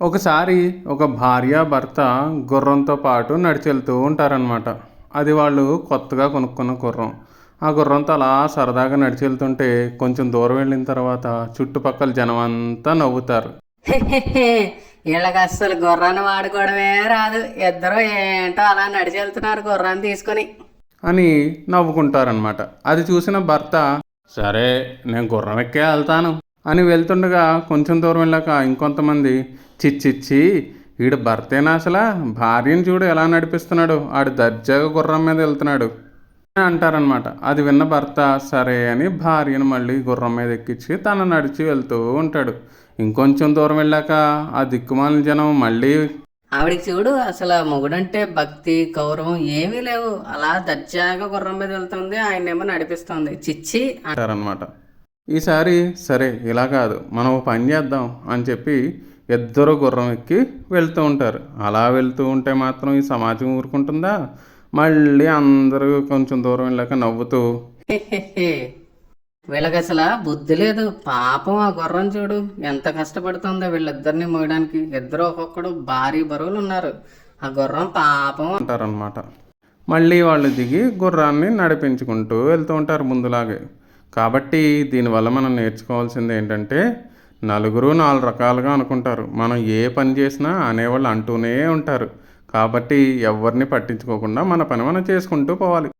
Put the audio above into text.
ఒకసారి ఒక భార్య భర్త గుర్రంతో పాటు నడిచెళ్తూ ఉంటారనమాట అది వాళ్ళు కొత్తగా కొనుక్కున్న గుర్రం. ఆ గుర్రంతో అలా సరదాగా నడిచెళ్తుంటే కొంచెం దూరం వెళ్ళిన తర్వాత చుట్టుపక్కల జనం అంతా నవ్వుతారు వీళ్ళకి అస్సలు గుర్రాన్ని వాడుకోవడమే రాదు. ఇద్దరు ఏంటో అలా నడిచి వెళ్తున్నారు గుర్రాన్ని తీసుకొని. అని నవ్వుకుంటారనమాట అది చూసిన భర్త సరే నేను గుర్రం ఎక్కే వెళ్తాను. అని వెళ్తుండగా కొంచెం దూరం వెళ్ళాక ఇంకొంతమంది చిచ్చిచ్చి వీడు భర్తేనా అసలు? భార్యను చూడు ఎలా నడిపిస్తున్నాడు. ఆడు దర్జాగా గుర్రం మీద వెళ్తున్నాడు. అని అంటారనమాట అది విన్న భర్త సరే అని భార్యను మళ్ళీ గుర్రం మీద ఎక్కించి తను నడిచి వెళ్తూ ఉంటాడు. ఇంకొంచెం దూరం వెళ్ళాక ఆ దిక్కుమాలిన జనం మళ్ళీ ఆవిడికి చూడు అసలు మొగుడంటే భక్తి గౌరవం ఏమీ లేవు. అలా దర్జాగా గుర్రం మీద వెళ్తుంది ఆయనేమో నడిపిస్తుంది. చిచ్చి అంటారనమాట ఈసారి సరే ఇలా కాదు. మనం పని చేద్దాం అని చెప్పి ఇద్దరు గుర్రం ఎక్కి వెళ్తూ ఉంటారు. అలా వెళ్తూ ఉంటే మాత్రం ఈ సమాజం ఊరుకుంటుందా? మళ్ళీ అందరూ కొంచెం దూరం వెళ్ళాక నవ్వుతూ వీళ్ళకి అసలు బుద్ధి లేదు. పాపం ఆ గుర్రం చూడు. ఎంత కష్టపడుతుందో వీళ్ళిద్దరిని మోయడానికి. ఇద్దరు ఒక్కొక్కడు భారీ బరువులు ఉన్నారు ఆ గుర్రం పాపం. అంటారనమాట మళ్ళీ వాళ్ళు దిగి గుర్రాన్ని నడిపించుకుంటూ వెళ్తూ ఉంటారు ముందులాగే. కాబట్టి దీనివల్ల మనం నేర్చుకోవాల్సింది ఏంటంటే నలుగురు నాలుగు రకాలుగా అనుకుంటారు. మనం ఏ పని చేసినా అనేవాళ్ళు అంటూనే ఉంటారు. కాబట్టి ఎవరిని పట్టించుకోకుండా మన పని మనం చేసుకుంటూ పోవాలి.